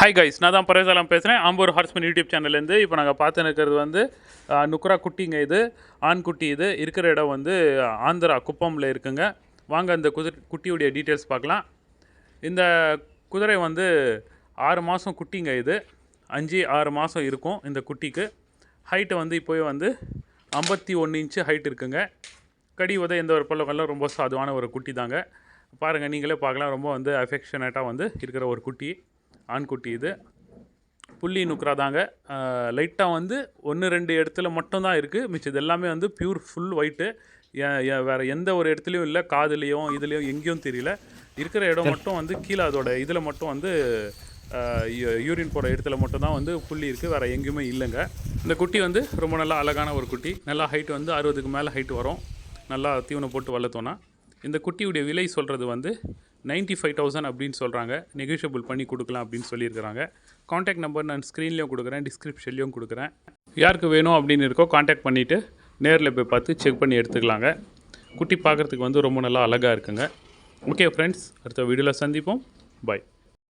Hi guys நான் தான் பரவசாலம் பேசுகிறேன் ஆம்பூர் ஹார்ஸ்மன் யூடியூப் சேனல்லேருந்து இப்போ நாங்கள் பார்த்து இருக்கிறது வந்து நுக்ரா குட்டிங்க இது ஆண் குட்டி இது இருக்கிற இடம் வந்து ஆந்திரா குப்பமில் இருக்குங்க. வாங்க அந்த குதிரை குட்டியுடைய டீட்டெயில்ஸ் பார்க்கலாம். இந்த குதிரை வந்து ஆறு மாதம் குட்டிங்க இது. அஞ்சு ஆறு மாதம் இருக்கும் இந்த குட்டிக்கு. ஹைட்டு வந்து இப்போவே வந்து ஐம்பத்தி ஒன்று இன்ச்சு ஹைட் இருக்குங்க. கடி உதை எந்த ஒரு பல்லக்கெல்லாம் ரொம்ப சாதுவான ஒரு குட்டி தாங்க பாருங்கள் நீங்களே பார்க்கலாம். ரொம்ப வந்து அஃபெக்ஷனேட்டாக வந்து இருக்கிற ஒரு குட்டி. ஆண்குட்டி இது. புள்ளி நுக்ரா தாங்க லைட்டாக வந்து ஒன்று ரெண்டு இடத்துல மட்டும்தான் இருக்குது மிச்சது எல்லாமே வந்து பியூர் ஃபுல் ஒயிட்டு வேறு எந்த ஒரு இடத்துலையும் இல்லை. காதுலேயும் இதுலேயும் எங்கேயும் தெரியல. இருக்கிற இடம் மட்டும் வந்து கீழே அதோட இதில் மட்டும் வந்து யூரின் போட இடத்துல மட்டும்தான் வந்து புள்ளி இருக்குது வேறு எங்கேயுமே இல்லைங்க. இந்த குட்டி வந்து ரொம்ப நல்லா அழகான ஒரு குட்டி. நல்லா ஹைட் வந்து அறுபதுக்கு மேலே ஹைட் வரும். நல்லா தீவனம் போட்டு வளர்த்தோன்னா இந்த குட்டியுடைய விலை சொல்கிறது வந்து நைன்ட்டி ஃபைவ் தௌசண்ட் அப்படின்னு சொல்கிறாங்க நெகோஷியபிள் பண்ணி கொடுக்கலாம் அப்படின்னு சொல்லியிருக்கிறாங்க. காண்டாக்ட் நம்பர் நான் ஸ்க்ரீன்லேயும் கொடுக்குறேன் டிஸ்கிரிப்ஷன்லேயும் கொடுக்குறேன். யாருக்கு வேணும் அப்படின்னு இருக்கோ காண்டாக்ட் பண்ணிவிட்டு நேரில் போய் பார்த்து செக் பண்ணி எடுத்துக்கலாங்க. குட்டி பார்க்குறதுக்கு வந்து ரொம்ப நல்லா அழகாக இருக்குங்க. ஓகே ஃப்ரெண்ட்ஸ் அடுத்த வீடியோவில் சந்திப்போம். பாய்